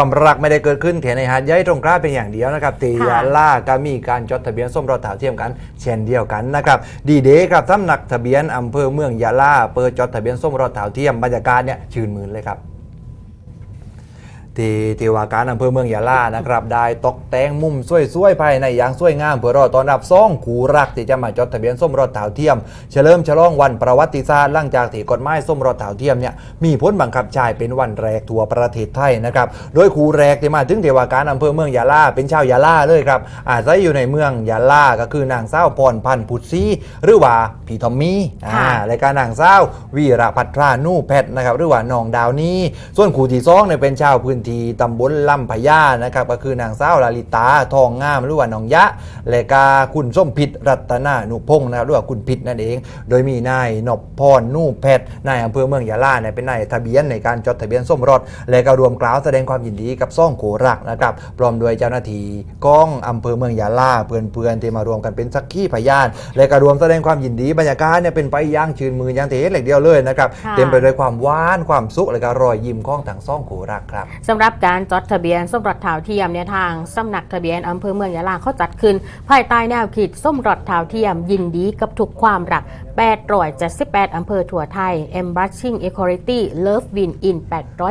ความรักไม่ได้เกิดขึ้นแค่ในหาดใหญ่ตรงกล้าเป็นอย่างเดียวนะครับตีค่ะยาล่าก็มีการจดทะเบียนสมรสเท่าเทียมกัน เช่นเดียวกันนะครับดีเดย์ครับสำนักทะเบียนอำเภอเมืองยาลาเปิดจดทะเบียนสมรสเท่าเทียมบรรยากาศเนี่ยชื่นมื่นเลยครับ ที่ที่ว่าการอำเภอเมืองยะลานะครับ ได้ตกแต่งมุมสวยๆภายในอย่างสวยงามเพื่อรอต้อนรับซ่องคู่รักที่จะมาจดทะเบียนสมรสเท่าเทียม เฉลิมฉลองวันประวัติศาสตร์หลังจากที่กฎหมายสมรสเท่าเทียมเนี่ยมีผลบังคับใช้เป็นวันแรกทั่วประเทศไทยนะครับโดยคู่แรกที่มาถึงที่ว่าการอำเภอเมืองยะลาเป็นชาวยะลาเลยครับอาศัยอยู่ในเมืองยะลาก็คือนางสาวพรพันธ์พุทธศรีหรือว่าพี่ทอมมี่อ่าค่ะรายการนางสาววีระพัทรานู่แพทย์นะครับหรือว่าน้องดาวนี้ส่วนครูที่สองเนี่ยเป็นชาวพื้นที่ตำบลลำพญานะครับก็คือนางสาวลาลิตาทองงามหรือว่าน้องยะ และกาคุณส้มพิษรัตนานุพงศ์นะครับหรือว่าคุณพิษนั่นเอง โดยมีนายนพพรนู่แพทย์นายอำเภอเมืองยะลาเนี่ยเป็นนายทะเบียนในการจดทะเบียนสมรสและก็รวมกล่าวแสดงความยินดีกับซ่องโขรักนะครับพร้อมด้วยเจ้าหน้าที่กองอำเภอเมืองยะลาเพื่อนๆที่มารวมกันเป็นสักขีพยาน และก็รวมแสดงความยินดีบรรยากาศเนี่ยเป็นไปอย่างชื่นมืออย่างที่เห็นเหล็กเดียวเลยนะครับค่ะเต็มไปด้วยความหวานความสุขและก็รอยยิ้มของทั้งซ่องโขรักครับสำหรับการจดทะเบียนสมรสเท่าเทียมเนี่ยทางสำนักทะเบียนอำเภอเมืองยะลาเขาจัดขึ้น ภายใต้แนวคิดสมรสเท่าเทียมยินดีกับทุกความรัก 878 อำเภอทั่วไทย Embracing Equality Love Win in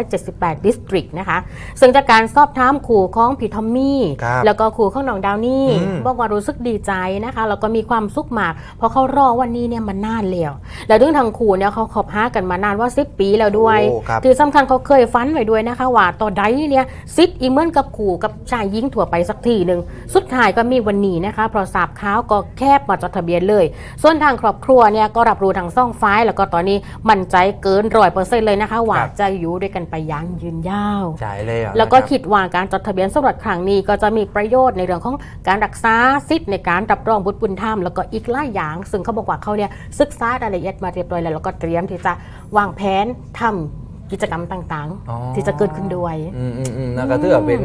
878 District นะคะ ซึ่งจากการสอบถามครูของพี่ทอมมี่ครับแล้วก็ครูของน้องดาวนี่อืมบอกว่ารู้สึกดีใจนะคะ แล้วก็มีความสุขมาก เพราะเขารอวันนี้เนี่ยมันนานแล้วแล้วเรื่องทางครูเนี่ยเขาขอบหากันมานานว่า 10 ปีแล้วด้วยโอ้ครับที่สำคัญเขาเคยฟันไว้ด้วยนะคะว่าต่อใดเนี่ยซิดอีเหมือนกับขู่กับชายยิงถั่วไปสักทีหนึ่งสุดท้ายก็มีวันนี้นะคะเพราะสาบข้าวก็แคบมาจดทะเบียนเลย ส่วนทางครอบครัวเนี่ยก็รับรู้ทางซ่องฟ้ายแล้วก็ตอนนี้มั่นใจเกินร้อยเปอร์เซ็นต์เลยนะคะว่าครับจะอยู่ด้วยกันไปอยังยืนยาวใช่เลยอะแล้วก็นะครับคิดว่าการจดทะเบียนสมรสครั้งนี้ก็จะมีประโยชน์ในเรื่องของการรักษาสิทธิ์ในการรับรองบุตรบุญธรรมแล้วก็อีกหลายอย่าง ซึ่งเขาบอกว่าเขาเนี่ยศึกษารายละเอียดมาเรียบร้อยแล้วแล้วก็เตรียมที่จะวางแผนทำ กิจกรรมต่างอ๋อ ๆ ที่จะเกิดขึ้นด้วย อืมอืมอืมแล้วก็ถือว่าเป็น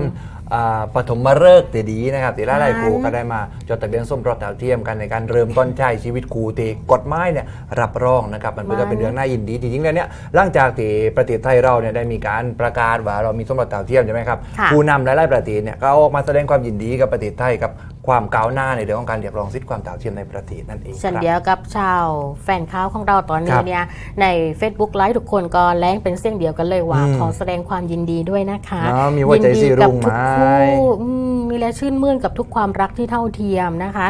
อ่าปฐมฤกษ์ที่ดีนะครับที่หลายๆครูก็ได้มาจดทะเบียนสมรสเท่าเทียมกันในการเริ่มต้นใช้ชีวิตครูที่กฎหมายเนี่ยรับรองนะครับมันก็เป็นเรื่องน่ายินดีจริงๆแล้วเนี่ยหลังจากที่ประเทศไทยเราเนี่ยได้มีการประกาศว่าเรามีสมรสเท่าเทียมใช่ไหมครับค่ะ ผู้นำหลายๆประเทศเนี่ยก็ออกมาแสดงความยินดีกับประเทศไทยกับ ความก้าวหน้าในเรื่องของการเรียกร้องสิทธิความเท่าเทียมในประเทศนั่นเองเช่นครับเดียวกับชาวแฟนข่าวของเราตอนคนี้รับเนี่ยใน Facebook ไลฟ์ทุกคนก็แรงเป็นเสียงเดียวกันเลยว่าอืมขอแสดงความยินดีด้วยนะคะเนาะมีหัวใจยินดีสีรุ่กังทุกไหมคู่อืมมีและชื่นมื่นกับทุกความรักที่เท่าเทียมนะคะ